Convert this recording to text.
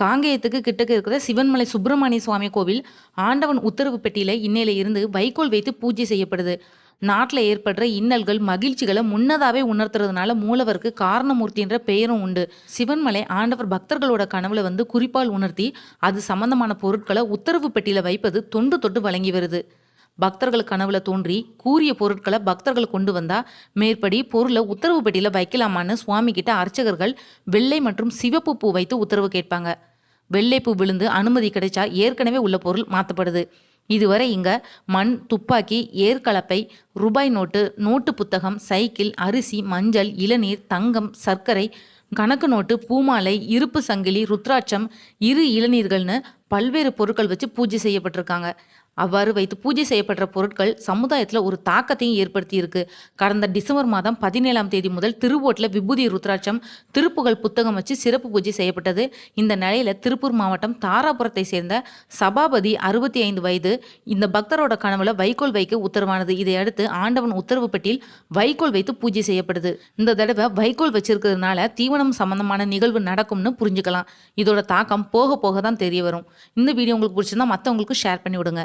காங்கேயத்துக்கு கிட்டக்க இருக்கிற சிவன்மலை சுப்பிரமணிய சுவாமி கோவில் ஆண்டவன் உத்தரவு பெட்டியில இன்னையில இருந்து வைக்கோல் வைத்து பூஜை செய்யப்படுது. நாட்டில் ஏற்படுற இன்னல்கள் மகிழ்ச்சிகளை முன்னதாவே உணர்த்துறதுனால மூலவருக்கு காரணமூர்த்தின்ற பெயரும் உண்டு. சிவன்மலை ஆண்டவர் பக்தர்களோட கனவுல வந்து குறிப்பால் உணர்த்தி அது சம்பந்தமான பொருட்களை உத்தரவு பெட்டியில வைப்பது தொண்டு தொட்டு வழங்கி வருது. பக்தர்கள் கனவுல தோன்றி கூறிய பொருட்களை பக்தர்கள் கொண்டு வந்தா மேற்படி பொருளை உத்தரவு பெட்டியில வைக்கலாமான்னு சுவாமி கிட்ட அர்ச்சகர்கள் வெள்ளை மற்றும் சிவப்பு பூ வைத்து உத்தரவு கேட்பாங்க. வெள்ளை பூ விழுந்து அனுமதி கிடைச்சா ஏற்கனவே உள்ள பொருள் மாற்றப்படுது இதுவரை இங்க மண் துப்பாக்கி ஏற்கலப்பை ரூபாய் நோட்டு நோட்டு புத்தகம் சைக்கிள் அரிசி மஞ்சள் இளநீர் தங்கம் சர்க்கரை கணக்கு நோட்டு பூமாலை இருப்பு சங்கிலி ருத்ராட்சம் இரு இளநீர்கள்னு பல்வேறு பொருட்கள் வச்சு பூஜை செய்யப்பட்டிருக்காங்க. அவ்வாறு வைத்து பூஜை செய்யப்பட்ட பொருட்கள் சமுதாயத்தில் ஒரு தாக்கத்தையும் ஏற்படுத்தி இருக்கு கடந்த டிசம்பர் மாதம் பதினேழாம் தேதி முதல் திருவோட்டில் விபூதி ருத்ராட்சம் திருப்புகழ் புத்தகம் வச்சு சிறப்பு பூஜை செய்யப்பட்டது. இந்த நிலையில திருப்பூர் மாவட்டம் தாராபுரத்தை சேர்ந்த சபாபதி அறுபத்தி ஐந்து வயது இந்த பக்தரோட கனவுல வைக்கோல் வைக்க உத்தரவானது. இதையடுத்து ஆண்டவன் உத்தரவு பெட்டியில் வைக்கோல் வைத்து பூஜை செய்யப்படுது. இந்த தடவை வைக்கோல் வச்சிருக்கிறதுனால தீவனம் சம்பந்தமான நிகழ்வு நடக்கும்னு புரிஞ்சுக்கலாம். இதோட தாக்கம் போக போக தான் தெரிய வரும். இந்த வீடியோ உங்களுக்கு பிடிச்சிருந்தா மற்றவங்களுக்கு ஷேர் பண்ணி விடுங்க.